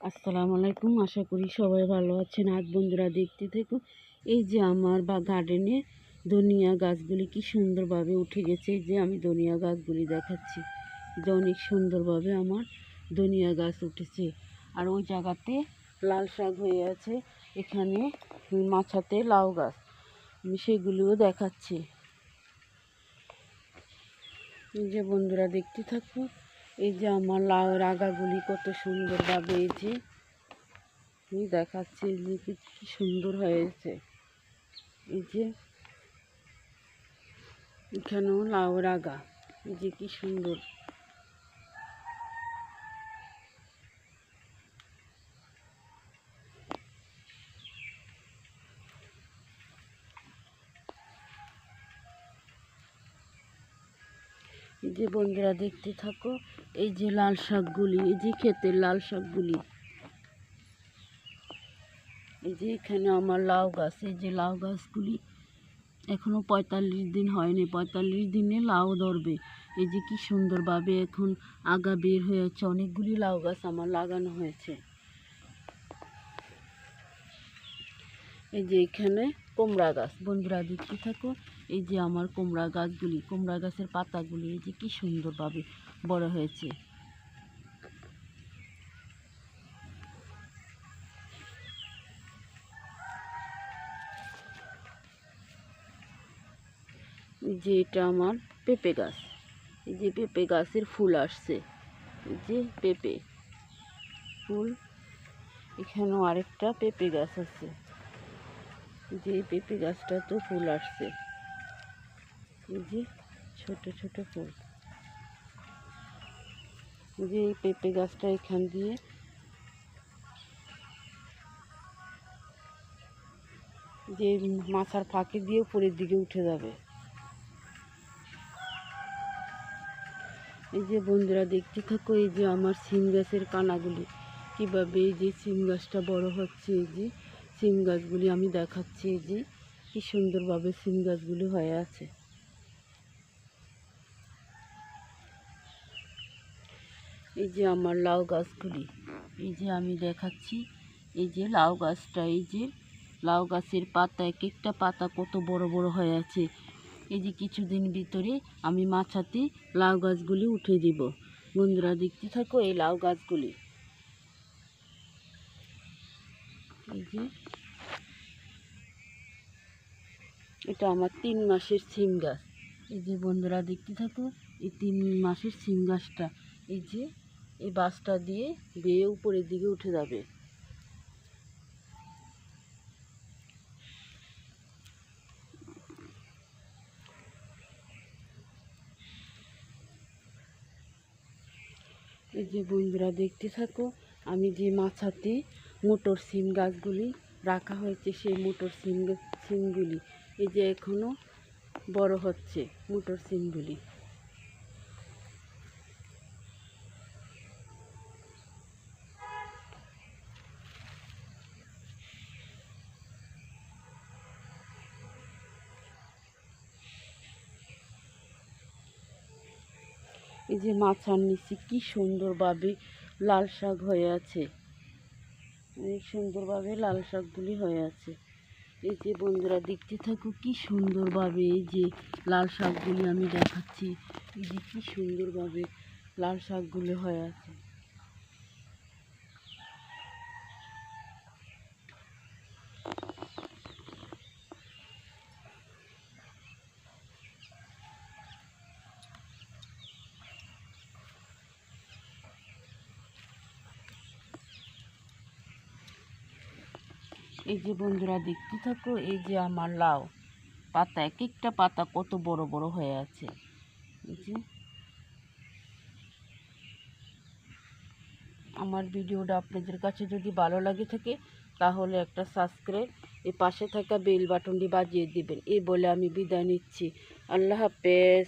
আসসালামু আলাইকুম। আশা করি সবাই ভালো আছেন। আজ বন্ধুরা, দেখতে থেকো, এই যে আমার বা গার্ডেনে ধনিয়া গাছগুলি কি সুন্দরভাবে উঠে গেছে। যে আমি ধনিয়া গাছগুলি দেখাচ্ছি। যে অনেক সুন্দরভাবে আমার ধনিয়া গাছ উঠেছে। আর ওই জায়গাতে লাল শাক হয়ে আছে। এখানে মাছাতে লাউ গাছ। আমি সেগুলিও দেখাচ্ছি। যে বন্ধুরা, দেখতে থাকো এই যে আমার লাউয়ের আগাগুলি কত সুন্দরভাবে এই যে দেখাচ্ছি যে কি সুন্দর হয়েছে। এই যে এখানেও লাউ রাগা, এই যে কি সুন্দর। এই যে বন্ধুরা দেখতে থাকো, এই যে লাল শাকগুলি, এই যে ক্ষেতের লাল শাকগুলি। এই যে এখানে আমার লাউ গাছ, এই যে লাউ গাছগুলি এখনও পঁয়তাল্লিশ দিন হয়নি, পঁয়তাল্লিশ দিনে লাউ ধরবে। এই যে কি সুন্দরভাবে এখন আগা বের হয়েছে, অনেকগুলি লাউ গাছ আমার লাগানো হয়েছে। এই যে এখানে কুমড়া গাছ। বন্ধুরা দেখতে থাকো, এই যে আমার কুমড়া গাছগুলি কুমড়া গাছের পাতাগুলি, এই যে কি সুন্দরভাবে বড় হয়েছে। যে এটা আমার পেঁপে গাছ। এই যে পেঁপে গাছের ফুল আসছে। এই যে পেঁপে ফুল, এখানেও আরেকটা পেঁপে গাছ আছে। যে পেঁপে গাছটা তো ফুল আসছে। এই যে ছোট ছোট ফুল। যে পেঁপে গাছটা এখান দিয়ে যে মাথার ফাঁকে দিয়ে উপরের দিকে উঠে যাবে। এই যে বন্ধুরা দেখতে থাকো, এই যে আমার সিম গাছের কানাগুলি। কীভাবে এই যে সিম গাছটা বড় হচ্ছে, এই যে সিম গাছগুলি আমি দেখাচ্ছি যে, কি সুন্দরভাবে সিম গাছগুলি হয়ে আছে। এই যে আমার লাউ গাছগুলি, এই যে আমি দেখাচ্ছি, এই যে লাউ গাছটা, এই যে লাউ গাছের পাতা, এক একটা পাতা কত বড় বড় হয়ে আছে। এই যে কিছুদিন ভিতরে আমি মাছাতে লাউ গাছগুলি উঠে দিব। বন্ধুরা দেখতে থাকো এই লাউ গাছগুলি এই যে এটা আমার তিন মাসের সিম গাছ। এই যে বন্ধুরা দেখতে থাকো, এই তিন মাসের সিম গাছটা। এই যে, এই বাসটা দিয়ে বেয়ে উপরের দিকে উঠে যাবে। এই যে বন্ধুরা দেখতে থাকো, আমি যে মাছাতে মোটর সিম গাছগুলি রাখা হয়েছে, সেই মোটর সিম সিমগুলি। এই যে এখনও বড় হচ্ছে মোটর সিমগুলি। এই যে মাছার নিচে কি সুন্দরভাবে লাল শাক হয়ে আছে। অনেক সুন্দরভাবে লাল শাকগুলি হয়ে আছে। এই যে বন্ধুরা, দেখতে থাকো কি সুন্দরভাবে এই যে লাল শাকগুলি আমি দেখাচ্ছি। এই যে কী সুন্দরভাবে লাল শাকগুলি হয়ে আছে। এই যে বন্ধুরা দেখতে থাকো, এই যে আমার লাউ। পাতা এক একটা পাতা কত বড় বড় হয়ে আছে। যে। আমার ভিডিওটা আপনাদের কাছে যদি ভালো লাগে থাকে, তাহলে একটা সাবস্ক্রাইব এই পাশে থাকা বেল বাটনটি বাজিয়ে দিবেন। এই বলে আমি বিদায় নিচ্ছি। আল্লাহ হাফেজ।